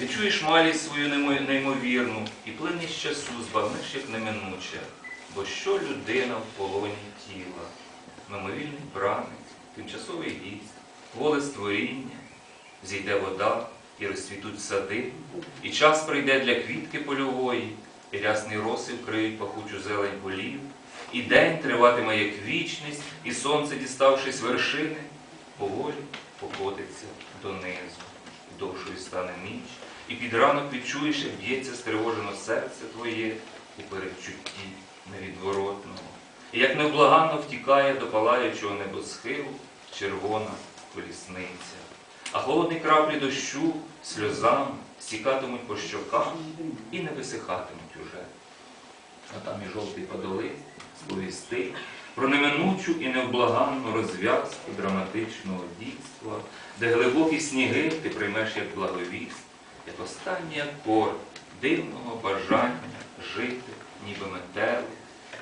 Відчуєш малість свою неймовірну, і плинність часу збагнеш, як неминуче, бо що людина в полоні тіла, мимовільний браник, тимчасовий гість, воле створіння, зійде вода і розцвітуть сади, і час прийде для квітки польової, і рясні роси вкриють пахучу зелень полів, і день триватиме, як вічність, і сонце, діставшись вершини, поволі покотиться донизу, довшою стане ніч, і під ранок відчуєш, як б'ється стривожено серце твоє у передчутті невідворотного, і як невблаганно втікає до палаючого небосхилу червона колісниця. А холодні краплі дощу сльозами стікатимуть по щокам і не висихатимуть уже. А там і жовтий подолиць сповісти про неминучу і невблаганну розв'язку драматичного дійства, де глибокі сніги ти приймеш як благовіст, як останній акорд дивного бажання жити, ніби метели,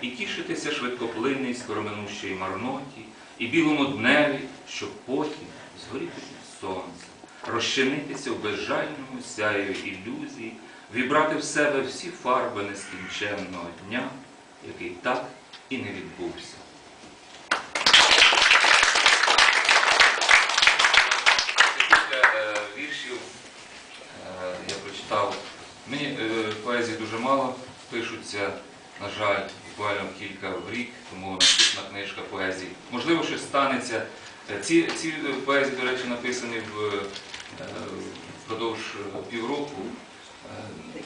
і тішитися швидкоплинній скороминущій марноті, і білому дневі, щоб потім згоріти сонце, розчинитися в безжальному сяєві ілюзії, вібрати в себе всі фарби нескінченного дня, який так і не відбувся. Після е, віршів е, я Мені е, поезії дуже мало пишуться, на жаль, буквально кілька в рік, тому наступна книжка поезії. Можливо, щось станеться. Е, Ці, ці поезії, до речі, написані в, е, впродовж е, півроку, е,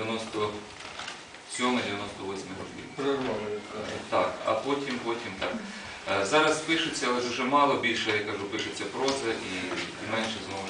97-98 років. Е, Так, а потім, потім так. Е, Зараз пишеться, але дуже мало, більше, я кажу, пишеться проза і, і менше знову